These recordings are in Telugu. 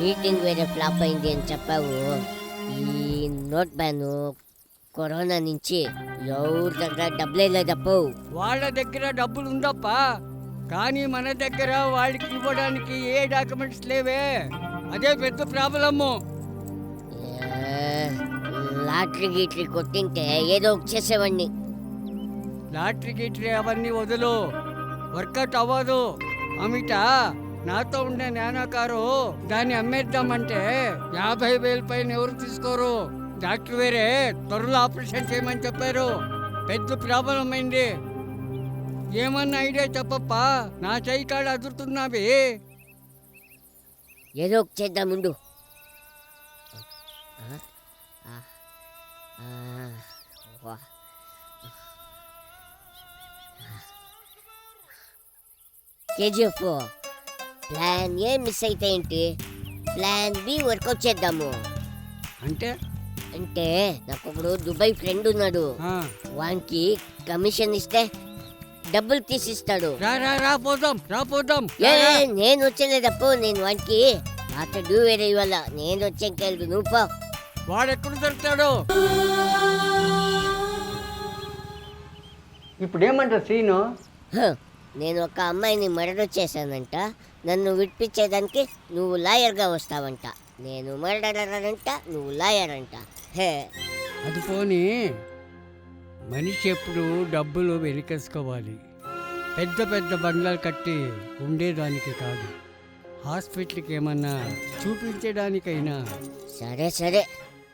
మీటింగ్ వేరే ఫ్లాప్ అయింది అని చెప్పావు. ఈ నోట్ బ్యాన్ కరోనా నుంచి ఎవరి దగ్గర డబ్బులే లేదప్పు వాళ్ళ దగ్గర డబ్బులు ఉందప్పా కానీ మన దగ్గర వాళ్ళకి ఇవ్వడానికి ఏ డాక్యుమెంట్స్ లేవే. అదే పెద్ద ప్రాబ్లము. లాటరీ గీటరీ కొట్టింటే ఏదో చేసేవాడిని. లాటరీ గిట్రీ అవన్నీ వదులు. వర్కౌట్ అవ్వదు. అమిట నాతో ఉండే నానా కారు దాన్ని అమ్మేద్దామంటే యాభై వేలు పైన ఎవరు తీసుకోరు? డాక్టర్ వేరే త్వరలో ఆపరేషన్ చేయమని చెప్పారు. పెద్ద ప్రాబ్లం అయింది. ఏమన్నా ఐడియా చెప్పప్పా? నా చేయి కాడ అదురుతున్నావి. ఏదో ఒకటి చేద్దాం ముందు కేజీఎఫ్. ప్లాన్ ఏ మిస్ అయితే ఏంటి? ప్లాన్ బి వర్కౌట్ చేద్దాము. అంటే? అంటే నాకు ఒకడు దుబాయ్ ఫ్రెండ్ ఉన్నాడు. ఆ, వానికి కమిషన్ ఇస్తే డబ్బులు తీసిస్తాడు. రా రా రా పోదాం రా పోదాం ఏ రా, రా. నేను వచ్చేలేదప్పు నేను వానికి అతడు వేరే ఇవాళ. నేను వచ్చేకెళ్ళదు నువ్వు పో. వాడెక్కడ దొరుకుతాడు? ఇప్పుడు ఏమంటారు సీను? హ, నేను ఒక అమ్మాయిని మర్డర్ చేశానంట. నన్ను విడిపించేదానికి నువ్వు లాయర్గా వస్తావంట. నేను మర్డరర్ అంట నువ్వు లాయర్ అంట. హే. అది పోని మనిషి ఎప్పుడు డబ్బులు వెలికేసుకోవాలి పెద్ద పెద్ద బంగ్లాలు కట్టి ఉండేదానికి కాదు. హాస్పిటల్కి ఏమన్నా చూపించడానికైనా సరే సరే.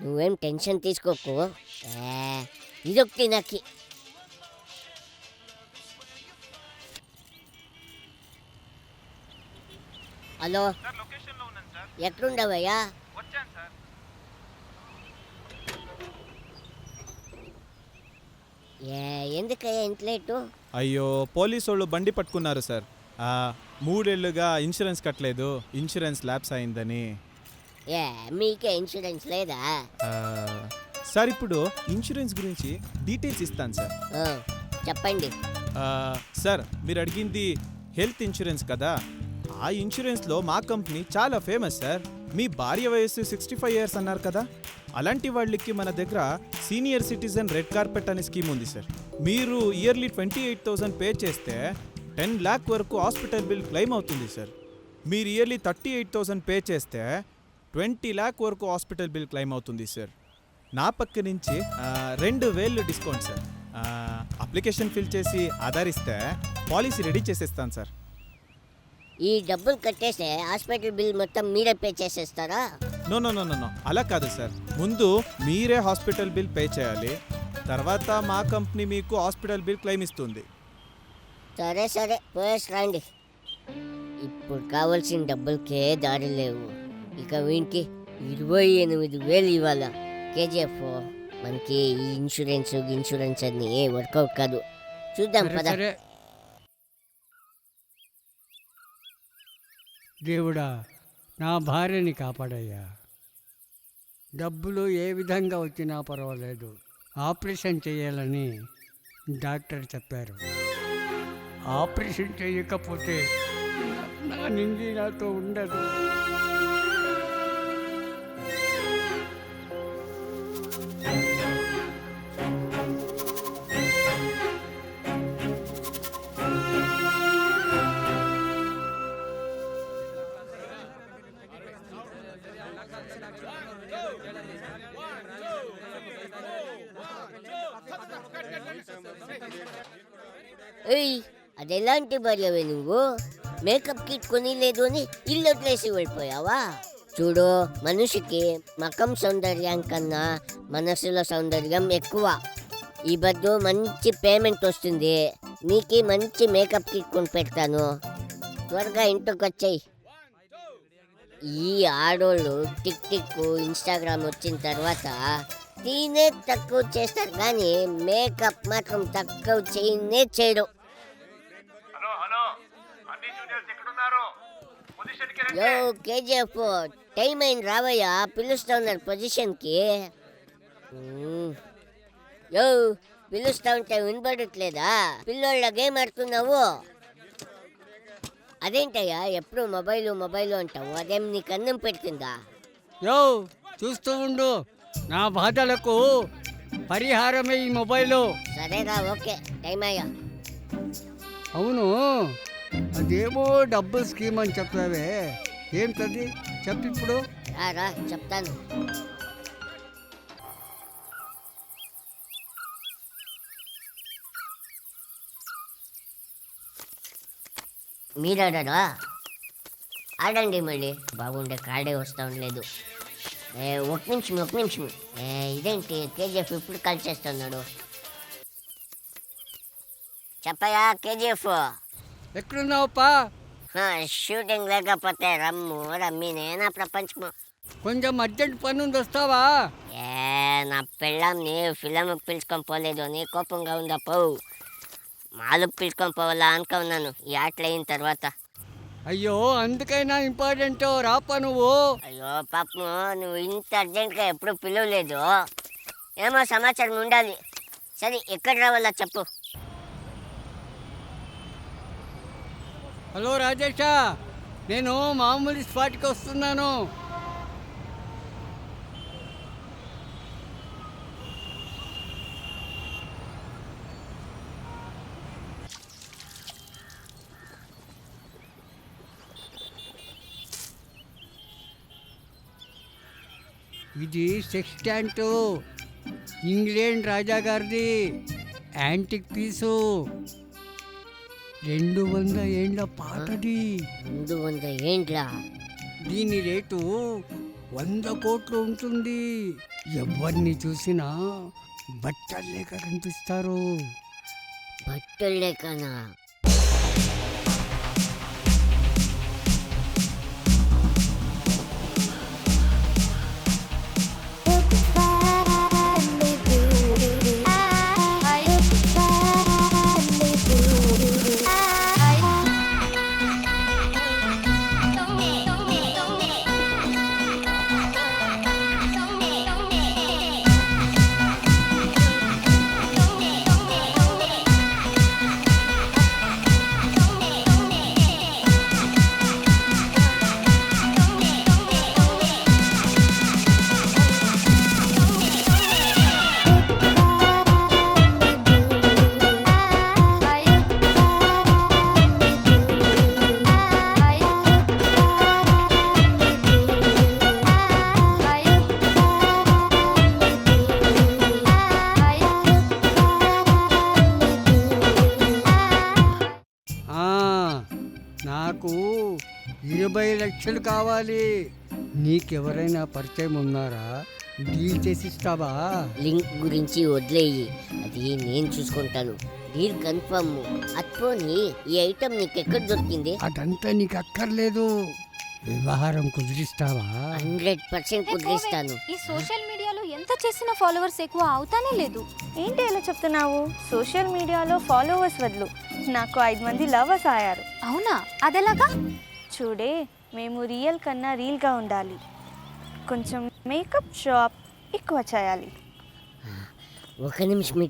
నువ్వేం టెన్షన్ తీసుకోకు. ఇదొకటి నాకు. హలో. ఏ ఎందుకయ్యా ఇంత లేటు? అయ్యో పోలీసు వాళ్ళు బండి పట్టుకున్నారు సార్. ఆ, మూడేళ్ళుగా ఇన్సూరెన్స్ కట్టలేదు. ఇన్సూరెన్స్ ల్యాప్స్ అయిందని. ఏ మీకే ఇన్సూరెన్స్ లేదా? ఆ, సార్ ఇప్పుడు ఇన్సూరెన్స్ గురించి డీటెయిల్స్ ఇస్తాను సార్. ఆ, చెప్పండి. ఆ, సార్ మీరు అడిగింది హెల్త్ ఇన్సూరెన్స్ కదా? ఆ ఇన్సూరెన్స్లో మా కంపెనీ చాలా ఫేమస్ సార్. మీ భార్య వయస్సు సిక్స్టీ ఫైవ్ ఇయర్స్ అన్నారు కదా? అలాంటి వాళ్ళకి మన దగ్గర సీనియర్ సిటిజన్ రెడ్ కార్పెట్ అనే స్కీమ్ ఉంది సార్. మీరు yearly twenty eight thousand pay చేస్తే టెన్ ల్యాక్ వరకు హాస్పిటల్ బిల్ క్లెయిమ్ అవుతుంది సార్. మీరు yearly thirty eight thousand pay చేస్తే ట్వంటీ ల్యాక్ వరకు హాస్పిటల్ బిల్ క్లెయిమ్ అవుతుంది సార్. నా పక్క నుంచి రెండు వేలు డిస్కౌంట్ సార్. అప్లికేషన్ ఫిల్ చేసి ఆధారిస్తే పాలసీ రెడీ చేసేస్తాను సార్. ఈ డబ్బులు కట్టేస్తే హాస్పిటల్ బిల్ మొత్తం మీరే పే చేసేస్తారా? No no no no no. అలా కాదు సార్. ముందు మీరే హాస్పిటల్ బిల్ పే చేయాలి. తర్వాత మా కంపెనీ మీకు హాస్పిటల్ బిల్ క్లెయిమ్ ఇస్తుంది. సరే సరే. పోయేసి రండి. ఇప్పుడు కావాల్సిన డబ్బులకే దారి లేవు. ఇక వీనికి ఇరవై ఎనిమిది వేలు ఇవ్వాల. కేజీఎఫ్ మనకి ఈ ఇన్సూరెన్స్ ఇన్సూరెన్స్ అన్ని వర్కౌట్ కాదు. చూద్దాం సరే పద. సరే. దేవుడా నా భార్యని కాపాడయ్యా. డబ్బులు ఏ విధంగా వచ్చినా పర్వాలేదు. ఆపరేషన్ చేయాలని డాక్టర్ చెప్పారు. ఆపరేషన్ చేయకపోతే నా నింగి నాతో ఉండదు. అదెలాంటి అది ఎలాంటి భార్యవే నువ్వు? మేకప్ కిట్ కొని లేదు అని ఇల్లు వదిలేసి వెళ్ళిపోయావా? చూడు మనిషికి మకం సౌందర్యం కన్నా మనసులో సౌందర్యం ఎక్కువ. ఈ బద్దు మంచి పేమెంట్ వస్తుంది. నీకు మంచి మేకప్ కిట్ కొని పెడతాను. త్వరగా ఇంటికి వచ్చాయి. ఈ ఆడోళ్ళు టిక్ టిక్ ఇన్స్టాగ్రామ్ వచ్చిన తర్వాత తినే తక్కువ చేస్తారు కానీ మేకప్ మాత్రం తక్కువ చేయనే చేయడం హలో హలో అన్ని జూనియర్స్ ఎక్కడున్నారు పొజిషన్కి రండి యో కేజీఎఫ్. టైం అయింది రావయ్యా? పిలుస్తా ఉన్నారు పొజిషన్కి. యో పిలుస్తా ఉంటే వినపడట్లేదా పిల్లోళ్ళ గేమ్ ఆడుతున్నావు? అదేంటయ్యా? ఎప్పుడు మొబైల్ మొబైల్ అంటావు? అదేం నీకు అన్నం పెడుతుందా? యో చూస్తూ ఉండు. నా బాధలకు పరిహారమే ఈ మొబైలు. సరేరా ఓకే. టైం అయ్యా. అవును. అదేమో డబ్బులు స్కీమ్ అని చెప్తావే. ఏంటది చెప్పు ఇప్పుడు. రా చెప్తాను. మీరాడారా ఆడండి మళ్ళీ. బాగుండే కార్డే వస్తా ఉండలేదు ఒక నిమిషం ఒక నిమిషం. ఇదేంటి? కేజీఎఫ్ ఇప్పుడు కలిసేస్తున్నాడు. చెప్పయా కేజీఎఫ్? ఎక్కడున్నావుపా షూటింగ్ లేకపోతే రమ్ము రమ్మి నేనా ప్రపంచము. కొంచెం అర్జెంట్ పని ఉంది వస్తావా? ఏ నా పెళ్ళాంని ఫిలం పిలుచుకొని పోలేదు అని కోపంగా ఉందా పో. మాలు పిలుచుకొని పోవాలా అనుకున్నాను ఈ ఆటలు అయిన తర్వాత. అయ్యో అందుకైనా ఇంపార్టెంట్ రాపా నువ్వు. అయ్యో పాపము నువ్వు ఇంత అర్జెంట్గా ఎప్పుడు పిలవలేదు. ఏమో సమాచారం ఉండాలి. సరే ఎక్కడ రావాలా చెప్పు. హలో రాజేషా నేను మామూలు స్పాట్కి వస్తున్నాను. ఇది సెక్స్టాంటు ఇంగ్లాండ్ రాజా గారిది యాంటిక్ పీసు రెండు వంద ఏండ్ల పాతది. ముందు వంద ఏంట్లా దీని రేటు వంద కోట్లు ఉంటుంది. ఎవరిని చూసినా బట్టలు లేక కనిపిస్తారు. బట్టలు లేకనా? ఇరవై లక్షలు కావాలి. నీకెవరైనా పరిచయం ఉన్నారా? డీల్ చేసిస్తావా లింక్ గురించి వదిలేయి. అది నేను చూసుకుంటాను. Deal confirm. అట్పోని ఈ ఐటమ్ నీకు ఎక్కడ దొరికింది? అదంతా నీకు అక్కర్లేదు వ్యవహారం కుదిరిస్తావా? Hundred percent కుదిరిస్తాను. ఈ సోషల్ మీడియాలో ఎంత చేసిన ఫాలోవర్స్ ఎక్కువ అవుతానే లేదు. ఏంటి ఎలా చెప్తున్నావు? సోషల్ మీడియాలో ఫాలోవర్స్ వదులు. నాకు ఐదు మంది లవర్స్ అయ్యారు. అవునా? అదెలాగా? చూడే మేము రియల్ కన్నా రీల్గా ఉండాలి. కొంచెం మేకప్ షాప్ ఎక్కువ చేయాలి. ఒక నిమిషం